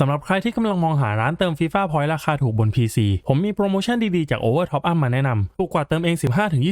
สำหรับใครที่กำลังมองหาร้านเติม FIFA Point ราคาถูกบน PC ผมมีโปรโมชั่นดีๆจาก Over Top Up มาแนะนำถูกกว่าเติมเอง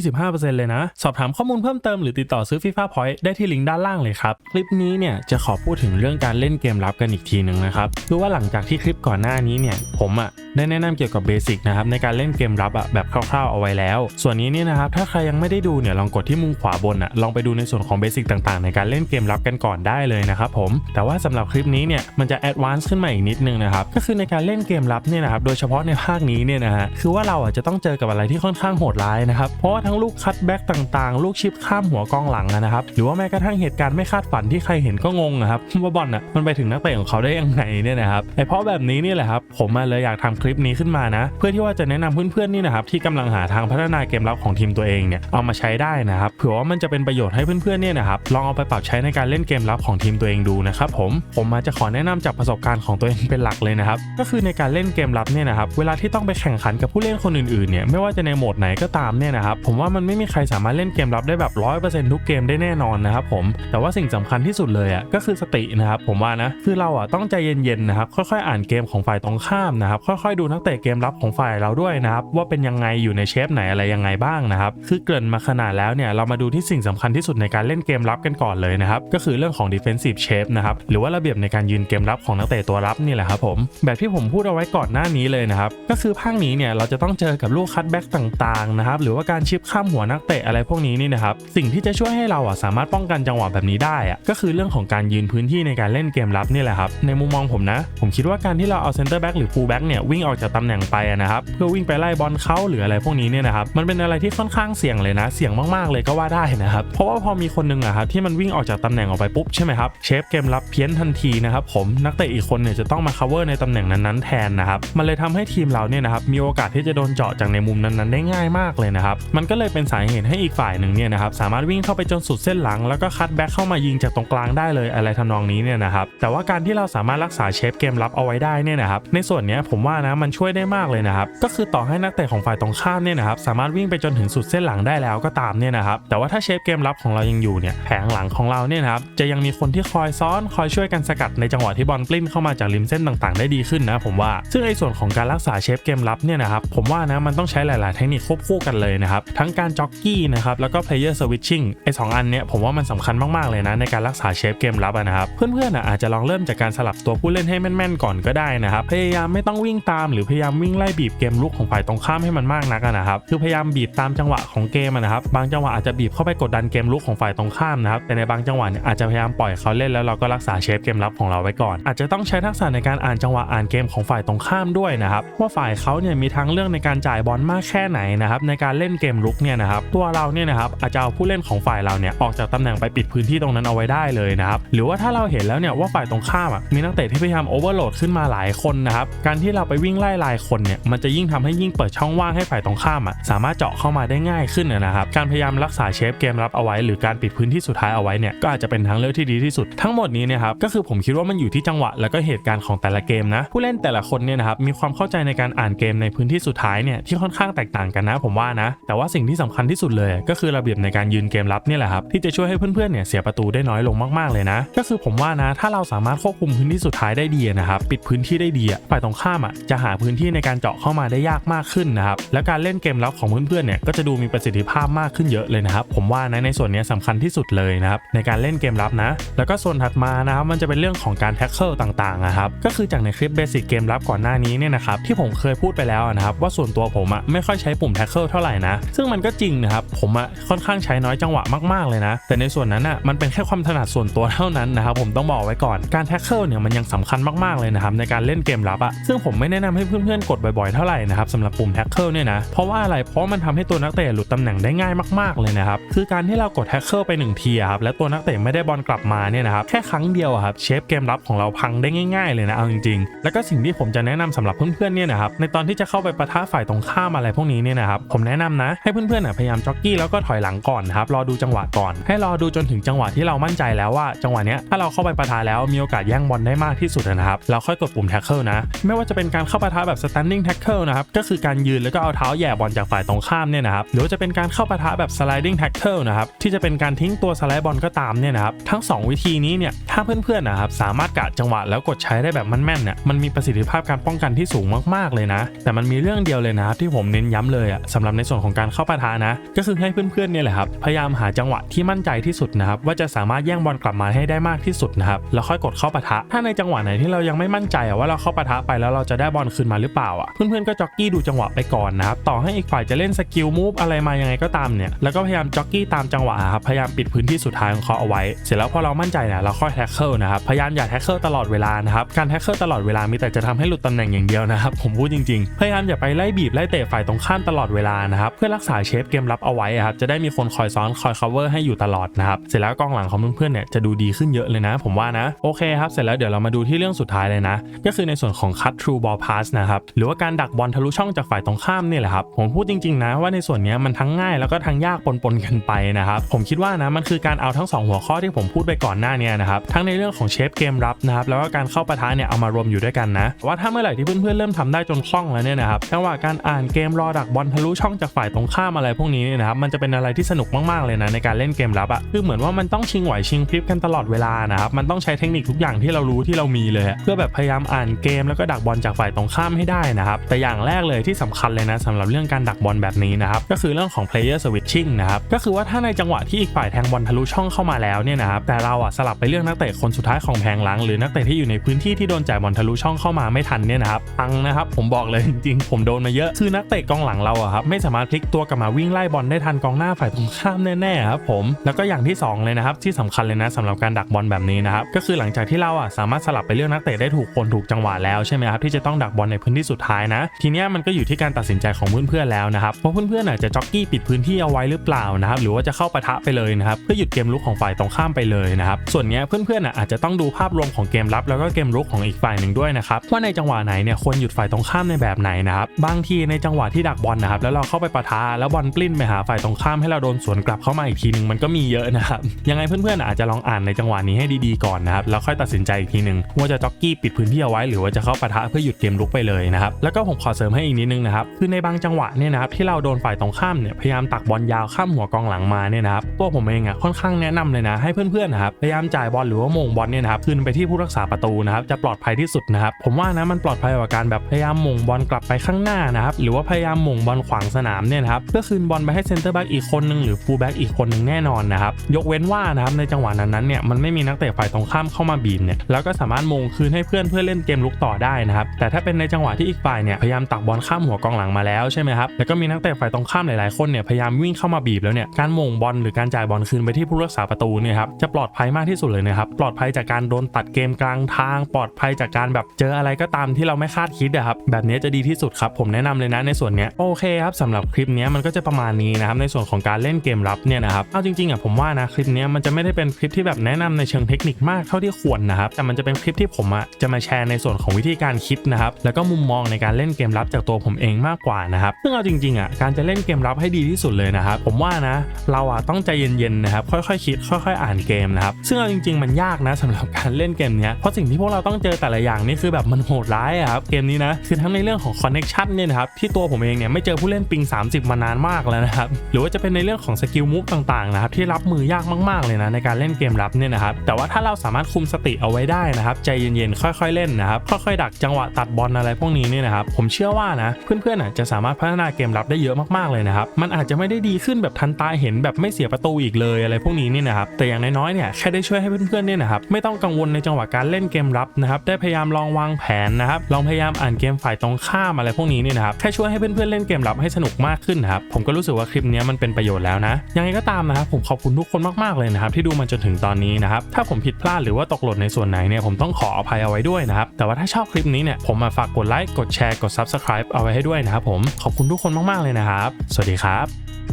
15-25%เลยนะ สอบถามข้อมูลเพิ่มเติมหรือติดต่อซื้อ FIFA Point ได้ที่ลิงก์ด้านล่างเลยครับ คลิปนี้เนี่ยจะขอพูดถึงเรื่องการเล่นเกมลับกันอีกทีหนึ่งนะครับคือว่าหลังจากที่คลิปก่อนหน้านี้เนี่ยผมอะได้แนะนำเกี่ยวกับเบสิกนะครับในการเล่นเกมลับอะแบบคร่าวๆเอาไว้แล้ว ส่วนนี้เนี่ยนะครับถ้าใครยังไม่ได้ดูเนี่ยลองกดที่มุมขวาบนอะลองไปดูในส่วนของเบสิกต่างๆ ในการเล่นเกมลับกันก่อนได้เลยนะครับผมแต่ว่าสำหรับคลิปนี้เนี่ยมันจะแอดวานซ์ขึ้นมาอีกนิดนึงนะครับก็คือในการเล่นเกมลับเนี่ยนะครับโดยเฉพาะในภาคนี้เนี่ยนะฮะคือว่าเราอะจะต้องเจอกับอะไรที่ค่อนข้างโหดร้ายนะครับเพราะว่าทั้งลูกคัตแบ็กต่างๆ ลูกชิปข้ามหัวกองหลังนะครับหรือว่าแม้กระทั่งเหตุการณ์ไม่คาดฝันที่ใครเห็นก็งงนะครับว่าบอลอะมันไปถึงนักเตะของเขาได้ยังไงเนี่ยนะครับไอเพราะแบบนี้นี่แหละครับผมมาเลยอยากทำคลิปนี้ขึ้นมานะ เพื่อที่ว่าจะแนะนำเพื่อนๆนี่นะครับที่กำลังหาทางพัฒนาเกมลับของทีมตัวเองเนี่ยเอามาใช้ได้นะครับเผื่อว่ามันจะเป็นประโยชน์ให้เพื่อนๆเนี่ยนะครับลองเอาไปปรับใช้ในการเล่นเกมลับของทีมตัวเองดูนะครับผมผมมาจะขอแนะนำจากประสบการณ์ของตัวเองเป็นหลักเลยนะครับ ก็คือในการเล่นเกมลับเนี่ยนะครับ เวลาที่ต้องไปแข่งขันกับผู้เล่นคนอื่นๆเนี่ย ไม่ว่าจะในโหมดไหนก็ตามเนี่ยนะครับ ผมว่ามันไม่มีใครสามารถเล่นเกมลับได้แบบร้อยเปอร์เซ็นต์ทุกเกมได้แน่นอนนะครับผม แต่ว่าสิ่งสำคัญที่สุดเลยอะก็คือสตินะครับ ผมว่านะ คือเราอะต้องใจเย็นๆนะครับ ค่อยๆ อ่านเกมของฝ่ายตรงข้ามนะครับ ค่อยๆ ดูนักเตะเกมลับของฝ่ายเราด้วยนะครับว่าเป็นยังไงอยู่ในเชฟไหนอะไรยังไงบ้างนะครับ คือเกริ่นมาขนาดแล้วเนี่ยเรามาดูที่สิ่งสำคัญที่สุดในการเล่นเกมลับกันก่อนเลยนะครับ ก็คือเรื่องของ defensive shape นะครับ หรือว่าระเบียบในการยืนเกมรับของนักเตะตัวรับนี่แหละครับผม แบบที่ผมพูดเอาไว้ก่อนหน้านี้เลยนะครับ ก็คือภาคนี้เนี่ยเราจะต้องเจอกับลูกคัตแบ็กต่างๆนะครับ หรือว่าการชิปข้ามหัวนักเตะอะไรพวกนี้นี่นะครับ สิ่งที่จะช่วยให้เราอะสามารถป้องกันจังหวะแบบนี้ได้อะก็คือเรื่องของการยืนพื้นที่ในการเล่นเกมรับนี่แหละครับ ในมุมมองผมนะ ผมคิดว่าการที่เราเอาเซนเตอร์แบ็กหรือฟูลแบ็กเนี่ยวิ่งออกจากตำแหน่งไปนะครับเพื่อวิ่งไปไล่บอลเขาหรืออะไรพวกนี้เนี่ยนะครับมันเป็นอะไรที่ค่อนข้างเสี่ยงเลยนะเสี่ยงมากๆเลยก็ว่าได้นะครับเพราะว่าพอมีคนหนึงอะครับที่มันวิ่งออกจากตำแหน่งออกไปปุ๊บใช่ไหมครับเชฟเกมรับเพี้ยนทันทีนะครับผมนักเตะอีกคนเนี่ยจะต้องมา cover ในตำแหน่งนั้นๆแทนนะครับมันเลยทำให้ทีมเราเนี่ยนะครับมีโอกาสที่จะโดนเจาะจากในมุมนั้นๆได้ง่ายมากเลยนะครับมันก็เลยเป็นสาเหตุให้อีกฝ่ายหนึ่งเนี่ยนะครับสามารถวิ่งเข้าไปจนสุดเส้นหลัง แล้วก็คัดแบ็กเข้ามายิงจากตรงกลางได้เลยอะไรทำนองนี้เนี่ยนะครับแต่ว่าการที่เราสามารถรักษาเชฟเกมรับเอาไว้ได้เนี่ยนะครับในส่วนนี้ผมว่านะมันช่วยได้มากเลยนะครับก็คือต่อให้นักเตะของฝ่ายตรงข้ามเนี่ยนะครับสามารถวิ่งไปจนถึงสุดเส้นหลังได้แล้วก็ตามเนี่ยนะครับแต่ว่าถ้าเชฟเกมรับของเรายังอยู่เนี่ยแผงหลังของเราเนี่ยนะครับจะยังมีคนที่คอยซ้อนคอยช่วยกันสกัดในจังหวะที่บอลปลิ้นเข้ามาจากริมเส้นต่างๆ ได้ดีขึ้นนะผมว่า ซึ่งไอ้ส่วนของการรักษาเชฟเกมรับเนี่ยนะครับผมว่านะมันต้องใช้หลาย ๆ เทคนิคควบคู่กันเลยนะครับทั้งการจ็อกกี้นะครับแล้วก็ player switching ไอ้สองอันเนี้ยผมว่ามันสำคัญมาก ๆ เลยนะในการรักษาเชฟเกมรับนะครับเพื่อนๆออาจจะลองเริ่มจากการสลับตัวผู้เล่นให้แม่น ๆ ก่อนก็ได้นะครับพยายามไม่ต้องวิ่งตามหรือพยายามวิ่งไล่บีบเกมลุกของฝ่ายตรงข้ามให้มันมากนักนะครับคือพยายามบีบตามจังหวะของเกมนะครับบางจังหวะอาจจะบีบเข้าไปกดดันเกมลุกของฝ่ายตรงข้ามนะครับแต่ในบางจังหวะเนี่ยอาจจะพยายามปล่อยเขาเล่นแล้วเราก็รักษาเชฟเกมรับของเราไว้ก่อน อาจจะต้องใช้ทักษะในการอ่านจังหวะอ่านเกมของฝ่ายตรงข้ามด้วยนะครับว่าฝ่ายเขาเนี่ยมีทั้งเรื่องในการจ่ายบอลมากแค่ไหนนะครับในการเล่นเกมลุกเนี่ยนะครับตัวเราเนี่ยนะครับอาจจะเอาผู้เล่นของฝ่ายเราเนี่ยออกจากตำแหน่งไปปิดพื้นที่ตรงนั้นเอาไว้ได้เลยนะครับหรือว่าถ้าเราเห็นแล้วเนี่ยว่าฝ่ายตรงข้ามอะมีนักเตะที่พยายามโอเวอร์โหลดขึ้นมาหลายคนนะครับการที่เราไปวิ่งไล่ลายคนเนี่ยมันจะยิ่งทำให้ยิ่งเปิดช่องว่างให้ฝ่ายตรงข้ามอะสามารถเจาะเข้ามาได้ง่ายขึ้นนะครับการพยายามรักษาเชฟเกมรับเอาไว้ หรือการปิดพื้นที่สุดท้ายเอาไว้เนี่ยก็อาจจะเป็นทางเลือกที่ดีที่สุดทั้งหมดนี้เนี่ยครับก็คือผมคิดว่ามันอยู่ที่จังหวะแล้วก็เหตุการณ์ของแต่ละเกมนะ ผู้เล่นแต่ละคนเนี่ยนะครับมีความเข้าใจในการอ่านเกมในพื้นที่สุดท้ายเนี่ยที่ค่อนข้างแตกต่างกันนะผมว่านะ แต่ว่าสิ่งที่สำคัญที่สุดเลย ก็คือระเบียบในการยืนเกมรับเนี่ยแหละครับที่จะช่วยให้เพื่อนๆเนี่ยเสียประตูได้น้อยลงมากๆเลยนะ ก็คือผมว่านะถ้าเราสามารถควบคุมพื้นที่สุดท้ายได้ดีนะครับปิดพื้นที่ได้ดีฝ่ายตรงข้ามอะจะหาพื้นที่ในการเจาะเข้ามาได้ยากมากขึ้นนะครับแล้วการเล่นเกมรับของเพื่อนๆเนี่ยก็จะดูมีประสิทธิภาพมากขึ้นเยอะเลยนะครับผมว่านะในส่วนนี้สำคัญที่สุดเลยนะครับในการเล่นเกมรับนะ แล้วก็ส่วนถัดมานะครับมันจะเป็นเรื่องของการแท็กเกิลต่างๆนะครับก็คือจากในคลิปเบสิกเกมรับก่อนหน้านี้เนี่ยนะครับที่ผมเคยพูดไปแล้วนะครับว่าส่วนตัวผมอะไม่ค่อยใช้ปุ่มแท็กเกิลเท่าไหร่นะซึ่งมันก็จริงนะครับผมอะค่อนข้างใช้น้อยจังหวะมากๆเลยนะ แต่ในส่วนนั้นอะมันเป็นแค่ความถนัดส่วนตัวเท่านั้นนะครับผมต้องบอกไว้ก่อนการแท็กเกิลเนี่ยมันยังสำคัญมากๆเลยนะครับในการเล่นเกมรับอะซึ่งผมไม่แนะนำให้เพื่อนๆกดบ่อยๆเท่าไหร่นะครับสำหรับปุ่มแท็กเกิลเนี่ยนะเพราะว่าอะไรเพราะมันทำให้ตัวนักเตะหลุดตำแหน่งได้ง่ายมากๆเลยนะครับคือการที่เรากดแท็กเกิลไปหนึ่งทีครับและตัวนักเตะไม่ได้บอลกลับมาเนี่ยนะครับแค่ครั้งเดียวครับเชฟเกมรับของเราพังได้ง่ายๆเลยนะเอาจริงๆ แล้วก็สิ่งที่ผมจะแนะนำสำหรับเพื่อนๆเนี่ยนะครับในตอนที่จะเข้าไปปะทะฝ่ายตรงข้ามอะไรพวกนี้เนี่ยนะครับผมแนะนำนะให้เพื่อนๆนะพยายามจ็อกกี้แล้วก็ถอยหลังก่อนนะครับรอดูจังหวะก่อน ให้รอดูจนถึงจังหวะที่เรามั่นใจแล้วว่าจังหวะเนี้ยถ้าเราเข้าไปปะทะแล้วมีโอกาสแย่งบอลได้มากที่สุดนะครับเราค่อยกดปุ่มแท็กเกิลนะไม่ว่าจะเป็นการเข้าปะทะแบบ standing tackle นะครับก็คือการยืนแล้วก็เอาเท้าแย่บอลจากฝ่ายตรงข้ามเนี่ยนะครับหรือจะเป็นการเข้าปะทะแบบ sliding tackle นะครับที่จะเป็นการทิ้งตัวสไลด์บอลก็ตามเนี่ยนะครับทั้งสองวิธีนี้เนี่ยถ้าเพื่อนๆนะครับสามารถกะจังหวะแล้วกดใช้ช้ได้แบบมันแม่นเนี่ยมันมีประสิทธิภาพการป้องกันที่สูงมากๆเลยนะ แต่มันมีเรื่องเดียวเลยนะที่ผมเน้นย้ำเลยอะสำหรับในส่วนของการเข้าปะทะนะ ก็คือให้เพื่อนๆเนี่ยแหละครับพยายามหาจังหวะที่มั่นใจที่สุดนะครับว่าจะสามารถแย่งบอลกลับมาให้ได้มากที่สุดนะครับแล้วค่อยกดเข้าปะทะ ถ้าในจังหวะไหนที่เรายังไม่มั่นใจว่าเราเข้าปะทะไปแล้วเราจะได้บอลคืนมาหรือเปล่าอะเพื่อนๆก็จ็อกกี้ดูจังหวะไปก่อนนะครับต่อให้อีกฝ่ายจะเล่นสกิลมูฟอะไรมายังไงก็ตามเนี่ยแล้วก็พยายามจ็อกกี้ตามจังหวะครับพยายามปิดพื้นที่สุดท้ายของเขาเอาไว้ เสร็จแล้วพอเรามั่นใจเนี่ยเราค่อยแท็กเกิลนะครับพยายามอย่าแท็กเกิลตลอดเวลานะครับการแท็กเกิลตลอดเวลามีแต่จะทำให้หลุดตำแหน่งอย่างเดียวนะครับ ผมพูดจริงๆ พยายามอย่าไปไล่บีบไล่เตะฝ่ายตรงข้ามตลอดเวลานะครับ เพื่อรักษาเชฟเกมรับเอาไว้ครับ จะได้มีคนคอยซ้อนคอย cover ให้อยู่ตลอดนะครับ เสร็จแล้วกองหลังของเพื่อนๆเนี่ยจะดูดีขึ้นเยอะเลยนะ ผมว่านะ โอเคครับ เสร็จแล้วเดี๋ยวเรามาดูที่เรื่องสุดท้ายเลยนะ ก็คือในส่วนของ cut through ball pass นะครับ หรือว่าการดักบอลทะลุช่องจากฝ่ายตรงข้ามนี่แหละครับ ผมพูดจริงๆนะว่าในส่วนนี้มันทั้งง่ายแล้วก็ทั้งยากปนๆกันไปนะครับ ผมคิดว่านะมันคือการเอาทั้งสองหัวข้อที่ผมพูดไปก่อนหน้านี้นะครับ ทั้งในเรื่องของเชฟเกมรับนะครับแล้วก็การเข้าปะทะเนี่ยเอามารวมอยู่ด้วยกันนะว่าถ้าเมื่อไหร่ที่เพื่อนๆเริ่มทำได้จนคล่องแล้วเนี่ยนะครับจังหวะการอ่านเกมรอดักบอลทะลุช่องจากฝ่ายตรงข้ามอะไรพวกนี้เนี่ยนะครับมันจะเป็นอะไรที่สนุกมากๆเลยนะในการเล่นเกมรับอะคือเหมือนว่ามันต้องชิงไหวชิงพริบกันตลอดเวลานะครับมันต้องใช้เทคนิคทุกอย่างที่เรารู้ที่เรามีเลย เพื่อแบบพยายามอ่านเกมแล้วก็ดักบอลจากฝ่ายตรงข้ามให้ได้นะครับแต่อย่างแรกเลยที่สำคัญเลยนะสำหรับเรื่องการดักบอลแบบนี้นะครับก็คือเรื่องของ player switching นะครับก็คือว่าถ้าในจังหวะที่อีกฝ่ายแทงบอลทะลุช่องเข้ามาแล้วเนี่ยนะครับแต่เราอะสลับไปเลือกนักเตะคนสุดท้ายของแผงหลังหรือนักเตะที่อยู่ในพื้นที่ที่โดนจ่ายบอลทะลุช่องเข้ามาไม่ทันเนี่ยนะครับพังนะครับผมบอกเลยจริงๆผมโดนมาเยอะคือนักเตะกองหลังเราอะครับไม่สามารถพลิกตัวกลับมาวิ่งไล่บอลได้ทันกองหน้าฝ่ายตรงข้ามแน่ๆครับผมแล้วก็อย่างที่สองเลยนะครับที่สำคัญเลยนะสำหรับการดักบอลแบบนี้นะครับก็คือหลังจากที่เราอะสามารถสลับไปเลือกนักเตะได้ถูกคนถูกจังหวะแล้วใช่ไหมครับที่จะต้องดักบอลในพื้นที่สุดท้ายนะ ทีเนี้ยมันก็อยู่ที่การตัดสินใจของเพื่อนๆแล้วนะครับว่าเพื่อนๆอาจจะจ็อกกี้ปิดพื้นที่เอาไว้หรือเปล่านะครับหรือว่าจะเข้าปะทะไปเลยนะครับเพื่อหยุดเกมลุกของฝ่ายตรงข้ามไปเลยนะครับส่วนเนี้ยเพื่อนๆอาจจะต้องดูภาพรวมของเกมรับแล้วก็เกมรุกของอีกฝ่ายหนึ่งด้วยนะครับว่าในจังหวะไหนเนี่ยควรหยุดฝ่ายตรงข้ามในแบบไหนนะครับบางทีในจังหวะที่ดักบอลนะครับแล้วเราเข้าไปปะทะแล้วบอลปลิ้นไปหาฝ่ายตรงข้ามให้เราโดนสวนกลับเข้ามาอีกทีหนึ่งมันก็มีเยอะนะครับยังไงเพื่อนๆอาจจะลองอ่านในจังหวะนี้ให้ดีๆก่อนนะครับแล้วค่อยตัดสินใจอีกทีหนึ่งว่าจะจ็อกกี้ปิดพื้นที่เอาไว้หรือว่าจะเข้าปะทะเพื่อหยุดเกมลุกไปเลยนะครับแล้วก็ผมขอเสริมให้อีกนิดนึงนะครับคือในบางจังหวะเนี่ยนะครับที่เราโดนฝ่ายตรงข้ามเนี่ยพยายามตักบอลยาวข้ามหัวกองหลังมาเนี่ยนะครับตัวผมเองอะค่อนข้างแนะนำเลยนะให้เพื่อนๆนะครับพยายามจ่ายบอลหรือว่าโมงบอลเนี่ยนะครับขึ้นไปที่ผู้รักษาประตูนะครับจะปลอดภัยที่สุดนะครับ ผมว่านะมันปลอดภัยกว่าการแบบพยายามโมงบอลกลับไปข้างหน้านะครับหรือว่าพยายามโมงบอลขวางสนามเนี่ยนะครับเพื่อคืนบอลไปให้เซนเตอร์แบ็กอีกคนนึงหรือฟูลแบ็กอีกคนนึงแน่นอนนะครับยกเว้นว่านะครับในจังหวะนั้นๆเนี่ยมันไม่มีนักเตะฝ่ายตรงข้ามเข้ามาบีบเนี่ยแล้วก็สามารถมงคืนให้เพื่อนเพื่อเล่นเกมลุกต่อได้นะครับแต่ถ้าเป็นในจังหวะที่อีกฝ่ายเนี่ยพยายามตักบอลข้ามหัวกองหลังมาแล้วใช่ไหมครับแล้วก็มีนักเตะฝ่ายตรงข้ามหลายๆคนเนี่ยพยายามวิ่งเข้ามาบีบแล้วเนี่ยการมงบอลหรือการจ่ายบอลคืนไปที่ผู้รักษาประตูเนี่ยครับจะปลอดภัยมากที่สุดเลยนะครับปลอดภัยจากการโดนตัดเกมกลางทางปลอดภัยจากการแบบเจออะไรก็ตามที่เราไม่คาดคิดอะครับแบบนี้จะดีที่สุดครับผมแนะนำเลยนะในส่วนเนี้ยโอเคครับสำหรับคลิปนี้มันก็จะประมาณนี้นะครับในส่วนของการเล่นเกมรับเนี่ยนะครับเอาจริงๆอะผมว่านะคลิปนี้มันจะไม่ได้เป็นคลิปที่แบบแนะนำในเชิงเทคนิคมากเท่าที่ควรนะครับแต่มันจะเป็นคลิปที่ผมอะจะมาแชร์ในส่วนของวิธีการคิดนะครับแล้วก็มุมมองในการเล่นเกมรับจากตัวผมเองมากกว่านะครับซึ่งเอาจริงๆอะการจะเล่นเกมรับให้ดีที่สุดเลยนะครับผมว่านะเราอะต้องใจเย็นๆนะครับค่อยๆคิดค่อย ๆ อ่านเกมนะครับซึ่งเอาจริง ๆ มันยากนะสำหรับการเล่นเกมเนี้ยเพราะสิ่งที่พวกเราต้องเจอแต่ละอย่างนี่คือแบบมันโหดร้ายอะครับเกมนี้นะคือทั้งในเรื่องของคอนเน็ชันเนี่ยนะครับที่ตัวผมเองเนี่ยไม่เจอผู้เล่นปิง 30 มานานมากแล้วนะครับหรือว่าจะเป็นในเรื่องของสกิลมูฟต่างๆนะครับที่รับมือยากมากๆเลยนะในการเล่นเกมรับเนี่ยนะครับแต่ว่าถ้าเราสามารถคุมสติเอาไว้ได้นะครับใจเย็นๆค่อยๆเล่นนะครับค่อยๆดักจังหวะตัดบอลอะไรพวกนี้เนี่ยนะครับผมเชื่อว่านะเพื่อนๆอะจะสามารถพัฒนาเกมรับได้เยอะมากๆเลยนะครับมันอาจจะไม่ได้ดีขึ้นแบบทันตาเห็นแบบไม่เสียประตูอีกเลยอะไรพวกนี้เนี่ยนะครับแต่อย่างน้อยๆเนี่ยแค่ได้ช่วยให้เพื่อนๆเนี่ยนะครับไม่ต้องกังวลในจังหวะการเล่นเกมรับนะครับได้พยายามลองวางแผนนะครับลองพยายามอ่านเกมฝ่ายตรงข้ามอะไรพวกนี้เนี่ยนะครับแค่ช่วยให้เพื่อนๆเล่นเกมรับให้สนุกมากขึ้นนะครับผมก็รู้สึกว่าคลิปนี้มันเป็นประโยชน์แล้วนะยังไงก็ตามนะครับผมขอบคุณทุกคนมากๆเลยนะครับที่ดูมาจนถึงตอนนี้นะครับถ้าผมผิดพลาดหรือว่าตกหล่นในส่วนไหนเนี่ยผมต้องขออภัยเอาไว้ด้วยนะครับแต่ว่าถ้าชอบคลิปนี้เนี่ยผมมาฝากกดไลค์กดแชร์กด Subscribe เอาไว้ให้ด้วยนะครับผมขอบคุณทุกคนมากๆเลยนะครับ สวัสดีครับ